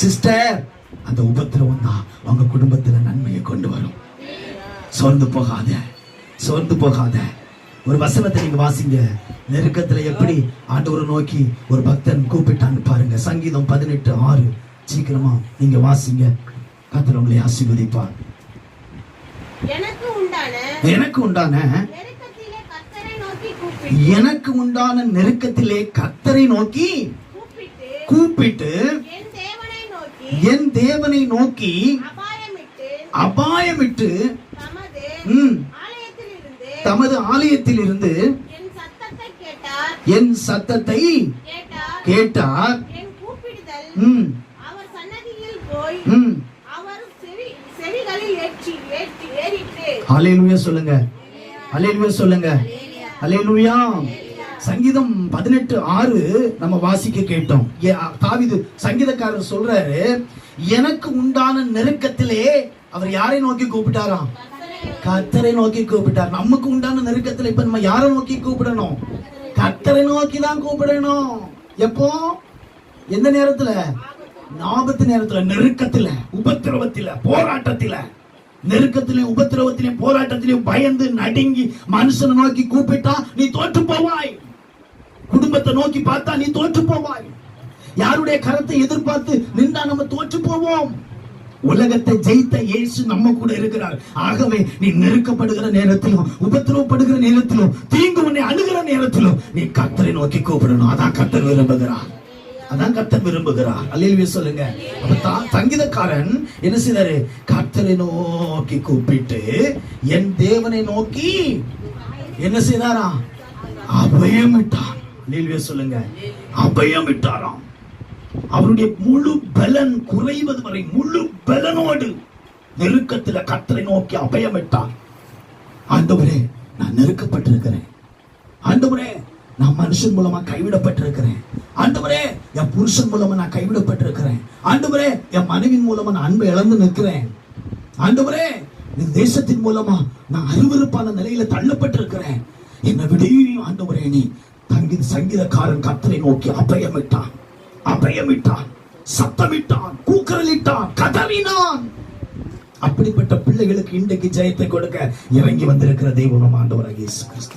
Sister அந்த உபத்திரவம் தான் உங்க குடும்பத்துல நன்மையை கொண்டு வரும். சோர்ந்து போகாத சோர்ந்து போகாத. ஒரு வசனத்தை நீங்க வாசிங்க. நெருக்கத்துல எப்படி ஆண்டவரை நோக்கி ஒரு பக்தன் கூப்பிட்டான்னு பாருங்க. சங்கீதம் பதினெட்டு ஆறு. சீக்கிரமா நீங்க வாசிங்க. கத்தர் உங்களை ஆசீர்வதிப்பார். எனக்கு உண்டான எனக்கு உண்டான நெருக்கத்திலே கத்தரை நோக்கி கூப்பிட்டு என் தேவனை நோக்கி அபாயமிட்டு தமது ஆலயத்தில் இருந்து என் சத்தத்தை கேட்டார். சொல்லுங்க. சொல்லுங்க. ஹalleluya. சங்கீதம் பதினெட்டு ஆறு நம்ம வாசிக்க கேட்டோம். ஏ, சங்கீதக்காரர் சொல்றாரு எனக்கு உண்டான நெருக்கத்திலே அவர் யாரை நோக்கி கூப்பிட்டாராம்? கத்தரை நோக்கி கூப்பிட்டார். நமக்கு உண்டான நெருக்கத்துல இப்ப நம்ம யாரை நோக்கி கூப்பிடணும்? கத்தரை நோக்கி தான் கூப்பிடணும். எப்போ? எந்த நேரத்துல? ஆபத்து நேரத்துல நெருக்கத்துல உபத்திரவத்துல போராட்டத்துல. நெருக்கத்திலையும் உபத்திரவத்திலையும் போராட்டத்திலையும் பயந்து நடுங்கி மனுஷனை நோக்கி கூப்பிட்டா நீ தோற்று போவாய் குடும்பத்தை நோக்கி பார்த்தா நீ தோற்று போவாய் யாருடைய கரத்தை எதிர்பார்த்து நின்றா நம்ம தோற்று போவோம்? உலகத்தை ஜெயித்த இயேசு நம்ம கூட இருக்கிறார். ஆகவே நீ நெருக்கப்படுகிற நேரத்திலும் உபத்திரவப்படுகிற நேரத்திலும் தீங்கு உன்னை அணுகிற நேரத்திலும் நீ கத்தரை நோக்கி கூப்பிடணும். அதான் கத்தர் விரும்புகிறார். அதான் கத்தர் விரும்புகிறார். அல்லேலூயா சொல்லுங்க. அப்ப சங்கீதக்காரன் என்ன செய்தாரு? கத்தரை நோக்கி கூப்பிட்டு என் தேவனை நோக்கி என்ன செய்தாரா அபயமிட்டான். அல்லேலூயா சொல்லுங்க. அபயமிட்டாராம். அவருடைய முழு பலன் குறைவது வரை முழு பலனோடு நெருக்கத்துல கத்தரை நோக்கி அபயமிட்டான் ஆண்டவரே நான் நெருக்கப்பட்டிருக்கிறேன். ஆண்டவரே நான் மனுஷன் மூலமா கைவிடப்பட்டிருக்கிறேன். ஆண்டவரே என் புருஷன் மூலமா நான் கைவிடப்பட்டிருக்கிறேன். ஆண்டவரே என் மனைவின் மூலமா நான் அன்பை இழந்து நிற்கிறேன். ஆண்டவரே இந்த தேசத்தின் மூலமா நான் அருவருப்பான நிலையில தள்ளப்பட்டிருக்கிறேன். என்னை விடையும் ஆண்டவரே நீ. தங்கி சங்கீதக்காரன் கத்தரை நோக்கி அபயமிட்டான். அபயமிட்டான் சத்தமிட்டான் கூக்குரலிட்டான் கதறினான் அப்படிப்பட்ட பிள்ளைகளுக்கு இன்றைக்கு ஜெயத்தை கொடுக்க இறங்கி வந்திருக்கிற தெய்வம் ஆண்டவராக இயேசு கிறிஸ்து.